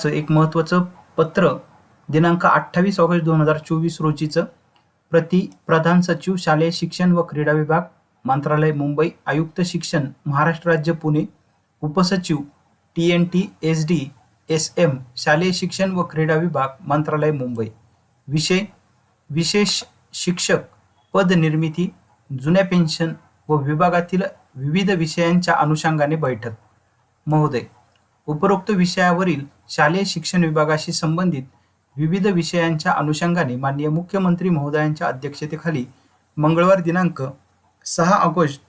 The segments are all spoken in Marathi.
नावाचं एक महत्त्वाचं पत्र दिनांक अठ्ठावीस ऑगस्ट दोन हजार चोवीस रोजीचं प्रति प्रधान सचिव शालेय शिक्षण व क्रीडा विभाग मंत्रालय मुंबई आयुक्त शिक्षण महाराष्ट्र राज्य पुणे उपसचिव T N T S D S M शालेय शिक्षण व क्रीडा विभाग मंत्रालय मुंबई. विषय विशेष शिक्षक पद निर्मिती जुन्या पेन्शन व विभागातील विविध विषयांच्या अनुषंगाने बैठक. महोदय उपरोक्त विषयावरील शालेय शिक्षण विभागाशी संबंधित विविध विषयांच्या अनुषंगाने माननीय मुख्यमंत्री महोदयांच्या अध्यक्षतेखाली मंगळवार दिनांक सहा ऑगस्ट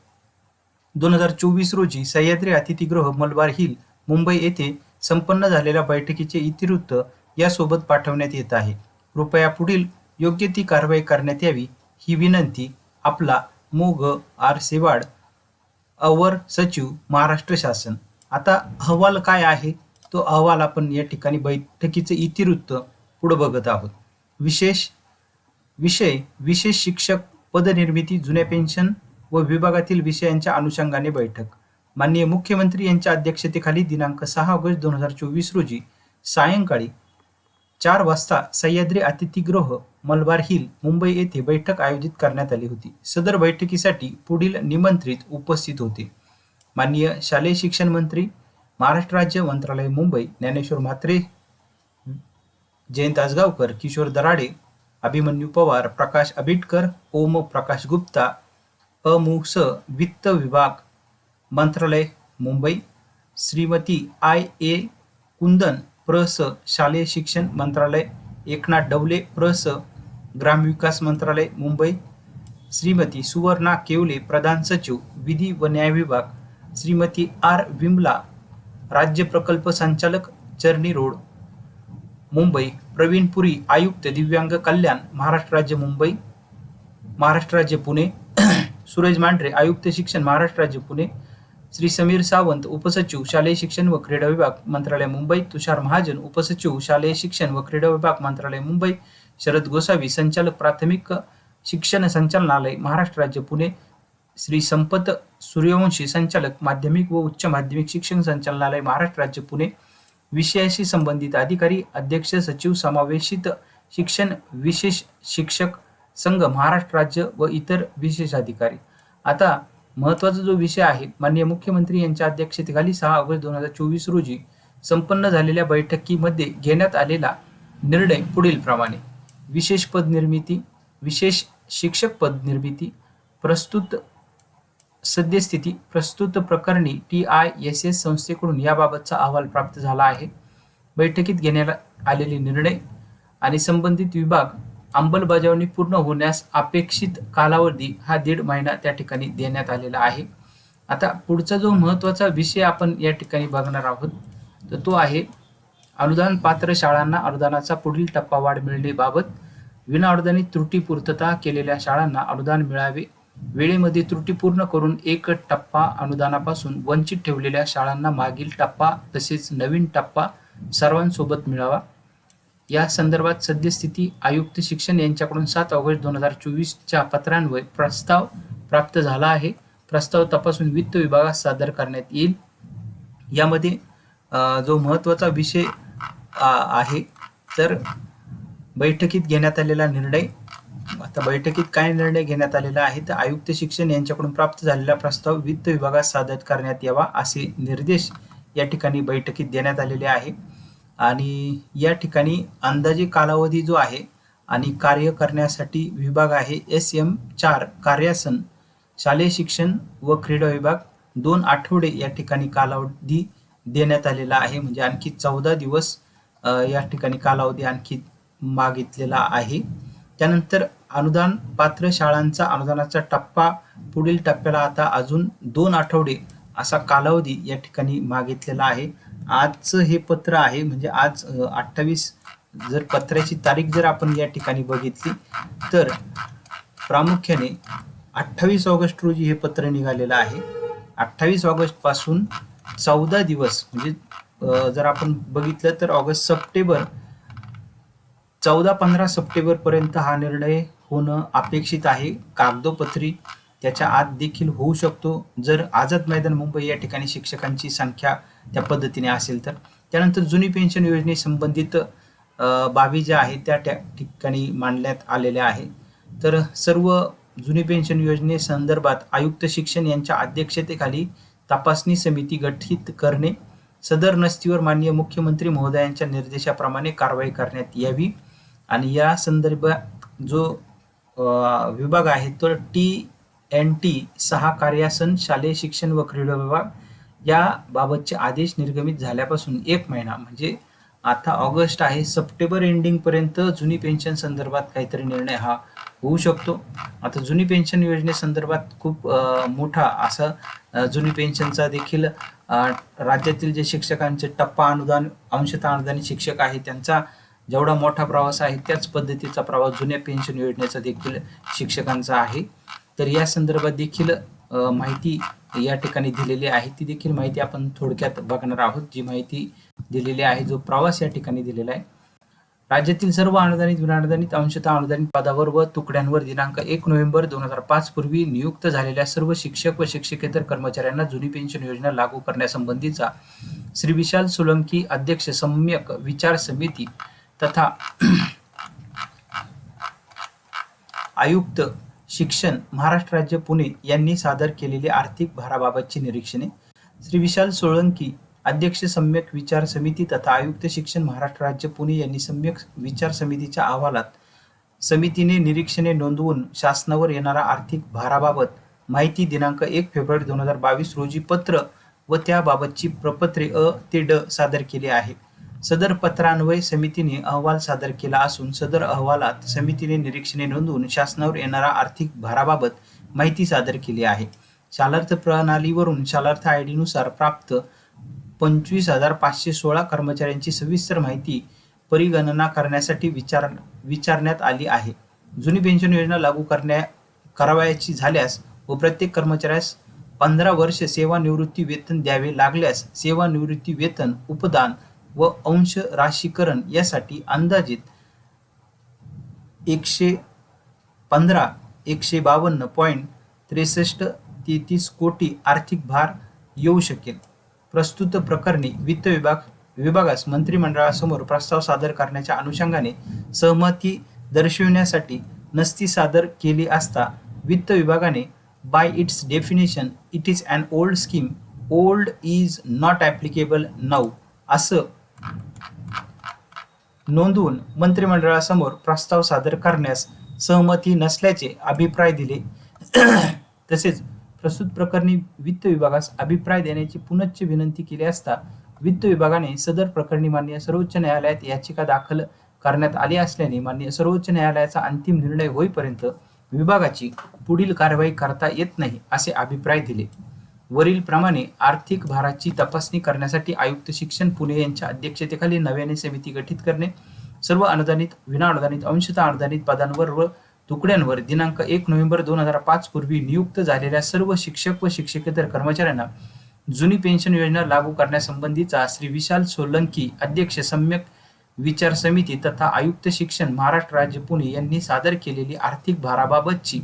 दोन हजार चोवीस रोजी सह्याद्री अतिथीगृह मलबार हिल मुंबई येथे संपन्न झालेल्या बैठकीचे इतिवृत्त यासोबत पाठवण्यात येत आहे. कृपया पुढील योग्य ती कारवाई करण्यात यावी ही विनंती आपला मोग आर सेवाड अवर सचिव महाराष्ट्र शासन. आता अहवाल काय आहे? तो अहवाल आपण या ठिकाणी बैठकीचे इतिवृत्त पुढे बघत आहोत. विशेष विषय विशेष शिक्षक पदनिर्मिती जुन्या पेन्शन व विभागातील विषयांच्या अनुषंगाने बैठक. माननीय मुख्यमंत्री यांच्या अध्यक्षतेखाली दिनांक सहा ऑगस्ट दोन हजार चोवीस रोजी सायंकाळी चार वाजता सह्याद्री अतिथीगृह मलबार हिल मुंबई येथे बैठक आयोजित करण्यात आली होती. सदर बैठकीसाठी पुढील निमंत्रित उपस्थित होते. माननीय शालेय शिक्षण मंत्री महाराष्ट्र राज्य मंत्रालय मुंबई ज्ञानेश्वर म्हात्रे जयंत आसगावकर किशोर दराडे अभिमन्यू पवार प्रकाश आबिटकर ओम प्रकाश गुप्ता अमुस वित्त विभाग मंत्रालय मुंबई श्रीमती आय ए कुंदन प्रस शालेय शिक्षण मंत्रालय एकनाथ डवले प्रस ग्रामविकास मंत्रालय मुंबई श्रीमती सुवर्णा केवले प्रधान सचिव विधी व न्याय विभाग श्रीमती आर विमला राज्य प्रकल्प संचालक चर्नी रोड. मुंबई प्रवीण पुरी आयुक्त दिव्यांग कल्याण महाराष्ट्र राज्य मुंबई. महाराष्ट्र राज्य पुणे. सुरेश मांढरे आयुक्त शिक्षण महाराष्ट्र राज्य पुणे. श्री समीर सावंत उपसचिव शालेय शिक्षण व क्रीडा विभाग मंत्रालय मुंबई. तुषार महाजन उपसचिव शालेय शिक्षण व क्रीडा विभाग मंत्रालय मुंबई. शरद गोसावी संचालक प्राथमिक शिक्षण संचालनालय महाराष्ट्र राज्य पुणे. श्री संपत सूर्यवंशी संचालक माध्यमिक व उच्च माध्यमिक शिक्षण संचालनालय महाराष्ट्र राज्य पुणे. विषयाशी संबंधित अधिकारी अध्यक्ष सचिव समावेशित शिक्षण विशेष शिक्षक संघ महाराष्ट्र राज्य व इतर विशेष अधिकारी आता महत्त्वाचा जो विषय आहे माननीय मुख्यमंत्री यांच्या अध्यक्षतेखाली सहा ऑगस्ट दोन हजार चोवीस रोजी संपन्न झालेल्या बैठकीमध्ये घेण्यात आलेला निर्णय पुढील प्रमाणे. विशेष पद निर्मिती विशेष शिक्षक पद निर्मिती प्रस्तुत सद्यस्थिती प्रस्तुत प्रकरणी टी आय एस एस संस्थेकडून याबाबतचा अहवाल प्राप्त झाला आहे. बैठकीत घेण्यात आलेले निर्णय आणि संबंधित विभाग अंमलबजावणी पूर्ण होण्यास अपेक्षित कालावधी हा दीड महिना त्या ठिकाणी देण्यात आलेला आहे. आता पुढचा जो महत्त्वाचा विषय आपण या ठिकाणी बघणार आहोत तर तो आहे अनुदान पात्र शाळांना अनुदानाचा पुढील टप्पा वाढ मिळण्याबाबत विनाअनुदानित त्रुटी पूर्तता केलेल्या शाळांना अनुदान मिळावे वेळेमध्ये त्रुटी पूर्ण करून एक टप्पा अनुदानापासून वंचित ठेवलेल्या शाळांना मागील टप्पा तसेच नवीन टप्पा सर्वांसोबत मिळावा. या संदर्भात सद्यस्थिती आयुक्त शिक्षण यांच्याकडून सात ऑगस्ट दोन हजार चोवीसच्या पत्रांवर प्रस्ताव प्राप्त झाला आहे. प्रस्ताव तपासून वित्त विभागात सादर करण्यात येईल. यामध्ये जो महत्त्वाचा विषय आहे तर बैठकीत घेण्यात आलेला निर्णय तर बैठकीत काय निर्णय घेण्यात आलेला आहे? तर आयुक्त शिक्षण यांच्याकडून प्राप्त झालेला प्रस्ताव वित्त विभागात सादर करण्यात यावा असे निर्देश या ठिकाणी बैठकीत देण्यात आलेले आहे. आणि या ठिकाणी अंदाजे कालावधी जो आहे आणि कार्य करण्यासाठी विभाग आहे एस एम चार कार्यासन शालेय शिक्षण व क्रीडा विभाग. दोन आठवडे या ठिकाणी कालावधी देण्यात आलेला आहे. म्हणजे आणखी चौदा दिवस या ठिकाणी कालावधी आणखी मागितलेला आहे. त्यानंतर अनुदान पात्र शाळांचा अनुदानाचा टप्पा पुढील टप्प्याला आता अजून दोन आठवडे असा कालावधी या ठिकाणी मागितलेला आहे. आजचं हे पत्र आहे म्हणजे आज अठ्ठावीस जर पत्राची तारीख जर आपण या ठिकाणी बघितली तर प्रामुख्याने अठ्ठावीस ऑगस्ट रोजी हे पत्र निघालेलं आहे. अठ्ठावीस ऑगस्टपासून चौदा दिवस म्हणजे जर आपण बघितलं तर ऑगस्ट सप्टेंबर चौदा पंधरा सप्टेंबर पर्यंत हा निर्णय होणं अपेक्षित आहे. कागदोपत्री त्याच्या आत देखील होऊ शकतो. जर आझाद मैदान मुंबई या ठिकाणी शिक्षकांची संख्या त्या पद्धतीने असेल तर. त्यानंतर जुनी पेन्शन योजनेसंबंधित बाबी ज्या आहेत त्या त्या ठिकाणी मांडण्यात आलेल्या आहे तर सर्व जुनी पेन्शन योजनेसंदर्भात आयुक्त शिक्षण यांच्या अध्यक्षतेखाली तपासणी समिती गठीत करणे सदर नस्तीवर माननीय मुख्यमंत्री महोदयांच्या निर्देशाप्रमाणे कारवाई करण्यात यावी. आणि या संदर्भात जो विभाग आहे तो टी एन टी सहा कार्यासन शालेय शिक्षण व क्रीडा विभाग या बाबतचे आदेश निर्गमित झाल्यापासून एक महिना म्हणजे आता ऑगस्ट आहे सप्टेंबर एंडिंगपर्यंत जुनी पेन्शन संदर्भात काहीतरी निर्णय हा होऊ शकतो. आता जुनी पेन्शन योजनेसंदर्भात खूप मोठा असा जुनी पेन्शनचा देखील राज्यातील जे शिक्षकांचे टप्पा अनुदान अंशतः अनुदानित शिक्षक आहे त्यांचा जेवढा मोठा प्रवास आहे त्याच पद्धतीचा प्रवास जुन्या पेन्शन योजनेचा देखील शिक्षकांचा आहे. तर या संदर्भात देखील माहिती या ठिकाणी दिलेली आहे. ती देखील माहिती आपण थोडक्यात बघणार आहोत. जी माहिती दिलेली आहे जो प्रवास या ठिकाणी दिलेला आहे. राज्यातील सर्व अनुदानित विनानुदानित अंशतः अनुदानित पदावर व तुकड्यांवर दिनांक एक नोव्हेंबर दोन हजार पाच पूर्वी नियुक्त झालेल्या सर्व शिक्षक व शिक्षकेतर कर्मचाऱ्यांना जुनी पेन्शन योजना लागू करण्यासंबंधीचा श्री विशाल सोलंकी अध्यक्ष सम्यक विचार समिती तथा आयुक्त शिक्षण महाराष्ट्र राज्य पुणे यांनी सादर केलेली आर्थिक भाराबाबतची निरीक्षणे. श्री विशाल सोळंकी अध्यक्ष सम्यक विचार समिती तथा आयुक्त शिक्षण महाराष्ट्र राज्य पुणे यांनी सम्यक विचार समितीच्या अहवालात समितीने निरीक्षणे नोंदवून शासनावर येणारा आर्थिक भाराबाबत माहिती दिनांक एक फेब्रुवारी दोन हजार बावीस रोजी पत्र व त्याबाबतची प्रपत्रे अ ते ड सादर केले आहे. सदर पत्रान्वये समितीने अहवाल सादर केला असून सदर अहवालात समितीने निरीक्षणे नोंदवून शासनावर येणारा आर्थिक भाराबाबत माहिती सादर केली आहे. शालार्थ प्रणालीवरून शालार्थ आय डीनुसार प्राप्त पंचवीस हजार पाचशे सोळा कर्मचाऱ्यांची सविस्तर माहिती परिगणना करण्यासाठी विचार विचारण्यात आली आहे. जुनी पेन्शन योजना लागू करण्या करावयाची झाल्यास व प्रत्येक कर्मचाऱ्यास पंधरा वर्ष सेवानिवृत्ती वेतन द्यावे लागल्यास सेवानिवृत्ती वेतन उपदान व अंश राशीकरण यासाठी अंदाजित एकशे पंधरा एकशे बावन्न पॉईंट त्रेसष्ट तेहतीस कोटी आर्थिक भार येऊ शकेल. प्रस्तुत प्रकरणी वित्त विभाग विभागास मंत्रिमंडळासमोर प्रस्ताव सादर करण्याच्या अनुषंगाने सहमती दर्शविण्यासाठी नस्ती सादर केली असता वित्त विभागाने by its definition it is an old scheme old is not applicable now असं नोंदवून मंत्रिमंडळासमोर प्रस्ताव सादर करण्यास सहमती नसल्याचे अभिप्राय दिले. तसेच प्रस्तुत प्रकरणी वित्त विभागास अभिप्राय देण्याची पुनश्च विनंती केली असता वित्त विभागाने सदर प्रकरणी मान्य सर्वोच्च न्यायालयात याचिका दाखल करण्यात आली असल्याने मान्य सर्वोच्च न्यायालयाचा अंतिम निर्णय होईपर्यंत विभागाची पुढील कारवाई करता येत नाही असे अभिप्राय दिले. वरील प्रमाणे आर्थिक भाराची तपासणी करण्यासाठी आयुक्त शिक्षण पुणे यांच्या अध्यक्षतेखाली नव्याने समिती गठीत करणे. सर्व अनुदानित विनाअनुदानित अंशतः अनुदानित पदांवर व तुकड्यांवर दिनांक एक नोव्हेंबर दोन हजार पाच पूर्वी नियुक्त झालेल्या सर्व शिक्षक व शिक्षकेतर कर्मचाऱ्यांना जुनी पेन्शन योजना लागू करण्यासंबंधीचा श्री विशाल सोलंकी अध्यक्ष सम्यक विचार समिती तथा आयुक्त शिक्षण महाराष्ट्र राज्य पुणे यांनी सादर केलेली आर्थिक भाराबाबतची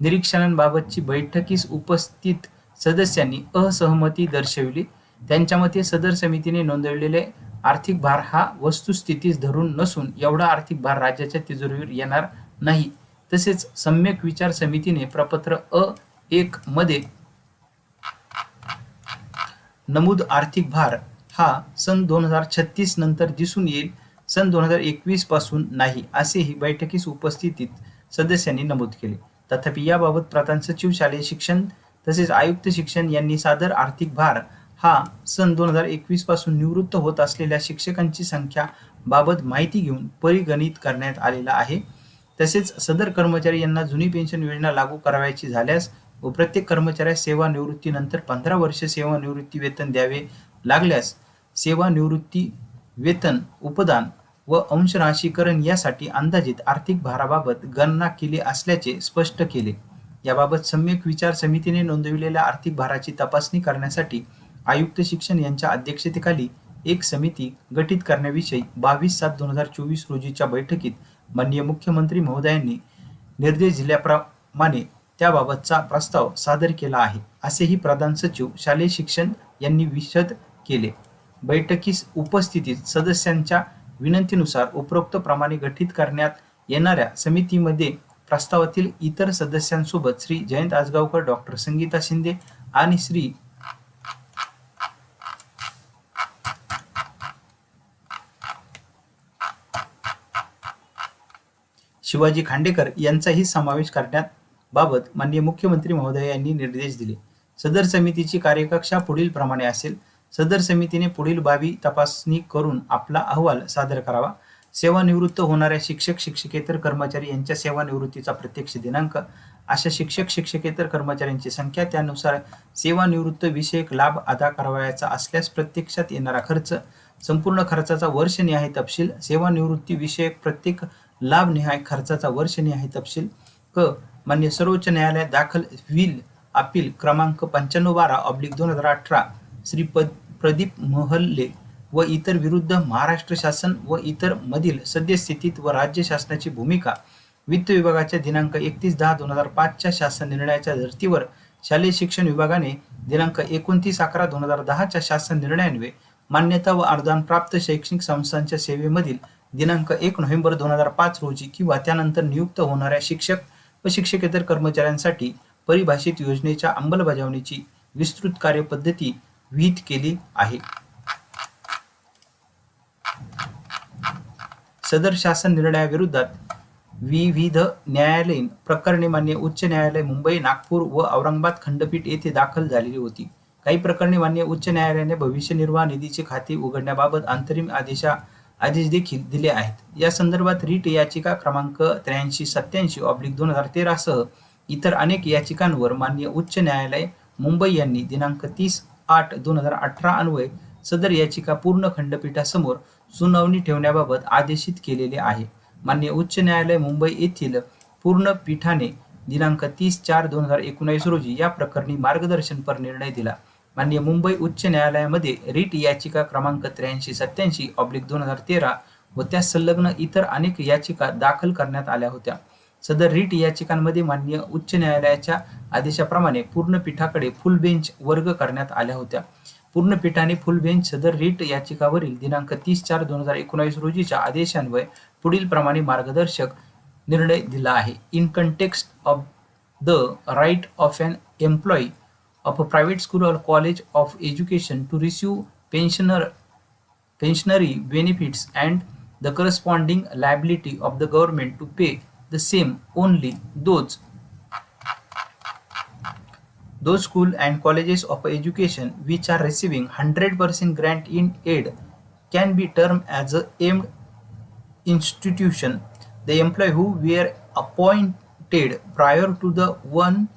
निरीक्षणांबाबतची बैठकीस उपस्थित सदस्यांनी असहमती दर्शविली. त्यांच्या मते सदर समितीने नोंदवलेले आर्थिक भार हा वस्तुस्थितीस धरून नसून एवढा आर्थिक भार राज्याच्या तिजोरीवर येणार नाही. तसेच सम्यक विचार समितीने प्रपत्र अ एक मध्ये नमूद आर्थिक भार हा सन दोन हजार छत्तीस नंतर दिसून येईल. सन दोन हजार एकवीसपासून नाही असेही बैठकीस उपस्थितीत सदस्यांनी नमूद केले. तथापि याबाबत प्रधान सचिव शालेय शिक्षण तसेच आयुक्त शिक्षण यांनी सादर आर्थिक भार हा सन दोन हजार एकवीसपासून निवृत्त होत असलेल्या शिक्षकांची संख्या बाबत माहिती घेऊन परिगणित करण्यात आलेला आहे. तसेच सदर कर्मचारी यांना जुनी पेन्शन योजना लागू करावयाची झाल्यास व प्रत्येक कर्मचाऱ्यास सेवानिवृत्तीनंतर पंधरा वर्ष सेवानिवृत्ती वेतन द्यावे लागल्यास सेवानिवृत्ती वेतन उपदान व अंशराशीकरण यासाठी अंदाजित आर्थिक भाराबाबत गणना केली असल्याचे स्पष्ट केले. याबाबत सम्यक विचार समितीने नोंदविलेल्या आर्थिक भाराची तपासणी करण्यासाठी आयुक्त शिक्षण यांच्या अध्यक्षतेखाली एक समिती गठीत करण्याविषयी बावीस सात दोन हजार चोवीस रोजीच्या बैठकीत माननीय मुख्यमंत्री महोदयांनी निर्देश दिल्याप्रमाणे त्याबाबतचा प्रस्ताव सादर केला आहे असेही प्रधान सचिव शालेय शिक्षण यांनी विशद केले. बैठकीस उपस्थितीत सदस्यांच्या विनंतीनुसार उपरोक्त प्रमाणे गठीत करण्यात येणाऱ्या समितीमध्ये प्रस्तावातील इतर सदस्यांसोबत श्री जयंत आजगावकर डॉक्टर संगीता शिंदे आणि श्री शिवाजी खांडेकर यांचाही समावेश करण्यात बाबत माननीय मुख्यमंत्री महोदय यांनी निर्देश दिले. सदर समितीची कार्यकक्षा पुढील प्रमाणे असेल. सदर समितीने पुढील बाबी तपासणी करून आपला अहवाल सादर करावा. सेवानिवृत्त होणाऱ्या शिक्षक शिक्षकेतर कर्मचारी यांच्या सेवानिवृत्तीचा प्रत्यक्ष दिनांक. अशा शिक्षक शिक्षकेतर कर्मचाऱ्यांची संख्या त्यानुसार सेवानिवृत्त विषयक लाभ अदा करावयाचा असल्यास प्रत्यक्षात येणारा खर्च संपूर्ण खर्चाचा वर्षनिहाय तपशील सेवानिवृत्ती विषयक प्रत्येक लाभनिहाय खर्चाचा वर्षनिहाय तपशील. क. मान्य सर्वोच्च न्यायालयात दाखल व्हील अपील क्रमांक पंच्याण्णव बारा ऑब्लिक दोन हजार अठरा श्री पद प्रदीप महल्ले. व इतर विरुद्ध महाराष्ट्र शासन व इतर मधील सद्यस्थितीत व राज्य शासनाची भूमिका वित्त विभागाच्या दिनांक एकतीस दहा दोन हजार पाचच्या शासन निर्णयाच्या धर्तीवर शालेय शिक्षण विभागाने दिनांक एकोणतीस अकरा दोन हजार दहाच्या शासन निर्णयान्वे मान्यता व अनुदान प्राप्त शैक्षणिक संस्थांच्या सेवेमधील दिनांक एक नोव्हेंबर दोन हजार पाच रोजी किंवा त्यानंतर नियुक्त होणाऱ्या शिक्षक व शिक्षकेतर कर्मचाऱ्यांसाठी परिभाषित योजनेच्या अंमलबजावणीची विस्तृत कार्यपद्धती विहित केली आहे. सदर शासन निर्णयाविरोधात विविध न्यायालयीन प्रकरणे मान्य उच्च न्यायालय मुंबई नागपूर व औरंगाबाद खंडपीठ येथे दाखल झालेली होती. काही प्रकरणे मान्य उच्च न्यायालयाने भविष्य निर्वाह निधीचे खाते उघडण्याबाबत अंतरिम आदेशा आदेश देखील दिले आहेत. या संदर्भात रीट याचिका क्रमांक त्र्याऐंशी सत्याऐंशी ऑब्लिक दोन हजार तेरासह इतर अनेक याचिकांवर मान्य उच्च न्यायालय मुंबई यांनी दिनांक तीस आठ दोन हजार अठरा अन्वये सदर याचिका पूर्ण खंडपीठासमोर सुनावणी ठेवण्याबाबत आदेशित केलेले आहे. मान्य उच्च न्यायालय मुंबई येथील पूर्ण पीठाने दिनांक तीस चार दोन हजार एकोणावीस रोजी या प्रकरणी मार्गदर्शनपर निर्णय दिला. मान्य मुंबई उच्च न्यायालयामध्ये रीट याचिका क्रमांक त्र्याऐंशी सत्याऐंशी ऑब्लिक दोन हजार तेरा व त्या संलग्न इतर अनेक याचिका दाखल करण्यात आल्या होत्या. सदर रीट याचिकांमध्ये मान्य उच्च न्यायालयाच्या आदेशाप्रमाणे पूर्ण पीठाकडे फुल बेंच वर्ग करण्यात आल्या होत्या. पूर्णपीठाने फुलबेन सदर रीट याचिकावरील दिनांक तीस चार दोन हजार एकोणावीस रोजीच्या आदेशान्वय पुढील प्रमाणे मार्गदर्शक निर्णय दिला आहे. In context of the right of an employee of a private school or college of education to receive pensioner pensionary benefits and the corresponding liability of the government to pay the same only those those school and colleges of education which are receiving 100% grant in aid can be termed as a aimed institution. The employee who were appointed prior to the one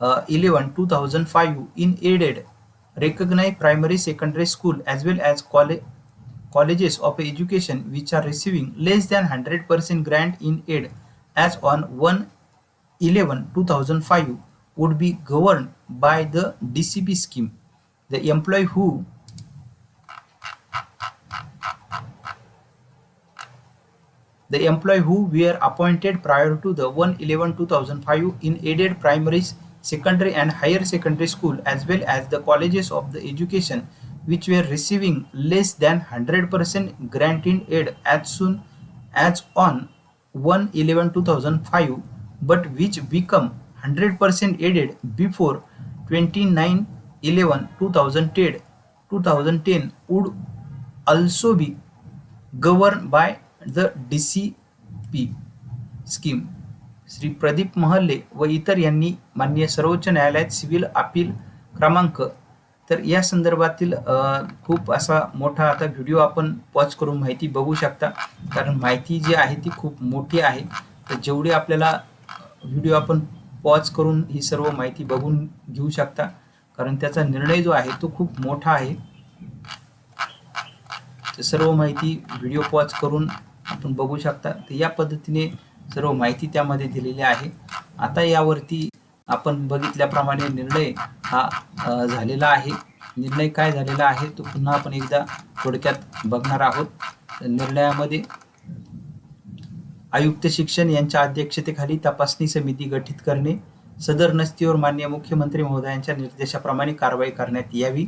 uh, 11 2005 in aided recognized primary secondary school as well as colle- colleges of education which are receiving less than 100% grant in aid as on 1 11 2005 would be governed by the dcp scheme. The employee who the employee who were appointed prior to the 1 11 2005 in aided primaries, secondary and higher secondary school as well as the colleges of the education which were receiving less than 100% grant in aid as soon as on 1 11 2005 but which become hundred percent aided before twenty nine eleven two thousand ten two thousand ten would also be govern by the D C P scheme Shri Pradeep Mahalle व इतर यांनी माननीय सर्वोच्च न्यायालयात सिव्हिल अपील क्रमांक. तर या संदर्भातील खूप असा मोठा आता व्हिडिओ आपण पॉज करून माहिती बघू शकता. कारण माहिती जी आहे ती खूप मोठी आहे. तर जेवढी आपल्याला व्हिडिओ आपण पॉज करून ही सर्व माहिती बघून घेऊ शकता. कारण त्याचा निर्णय जो आहे तो खूप मोठा आहे. तर सर्व माहिती व्हिडिओ पॉज करून आपण बघू शकता. तर या पद्धतीने सर्व माहिती त्यामध्ये दिलेली आहे. आता यावरती आपण बघितल्याप्रमाणे निर्णय हा झालेला आहे. निर्णय काय झालेला आहे तो पुन्हा आपण एकदा थोडक्यात बघणार आहोत. निर्णयामध्ये आयुक्त शिक्षण यांच्या अध्यक्षतेखाली तपासणी समिती गठीत करणे सदर नस्तीवर मान्य मुख्यमंत्री महोदयांच्या निर्देशाप्रमाणे कारवाई करण्यात यावी.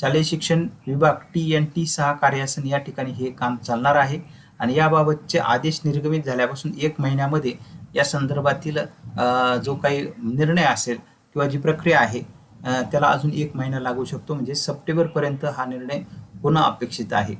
शालेय शिक्षण विभाग टी एन टी सहा कार्यासन या ठिकाणी हे काम चालणार आहे आणि याबाबतचे आदेश निर्गमित झाल्यापासून एक महिन्यामध्ये या संदर्भातील जो काही निर्णय असेल किंवा जी प्रक्रिया आहे त्याला अजून एक महिना लागू शकतो. म्हणजे सप्टेंबरपर्यंत हा निर्णय होणं अपेक्षित आहे.